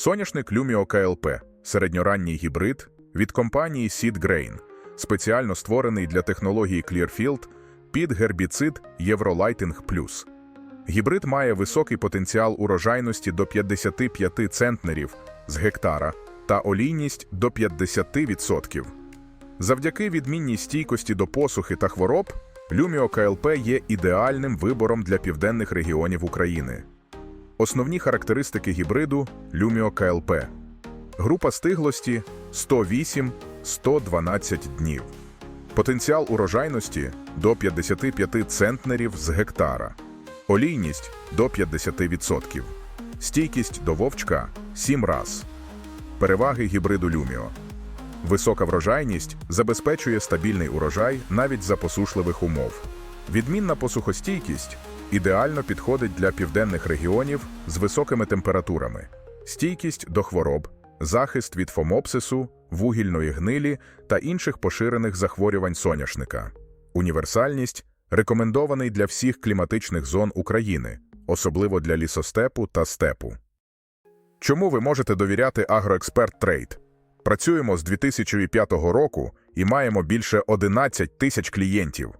Соняшник Lumio KLP – середньоранній гібрид від компанії Seed Grain, спеціально створений для технології Clearfield під гербіцид Eurolighting Plus. Гібрид має високий потенціал урожайності до 55 центнерів з гектара та олійність до 50%. Завдяки відмінній стійкості до посухи та хвороб, Lumio KLP є ідеальним вибором для південних регіонів України. Основні характеристики гібриду Lumio KLP. Група стиглості 108-112 днів. Потенціал урожайності до 55 центнерів з гектара. Олійність до 50%. Стійкість до вовчка 7 раз. Переваги гібриду Lumio. Висока врожайність забезпечує стабільний урожай навіть за посушливих умов. Відмінна посухостійкість ідеально підходить для південних регіонів з високими температурами, стійкість до хвороб, захист від фомопсису, вугільної гнилі та інших поширених захворювань соняшника. Універсальність рекомендований для всіх кліматичних зон України, особливо для лісостепу та степу. Чому ви можете довіряти Агроексперт Трейд? Працюємо з 2005 року і маємо більше 11 тисяч клієнтів.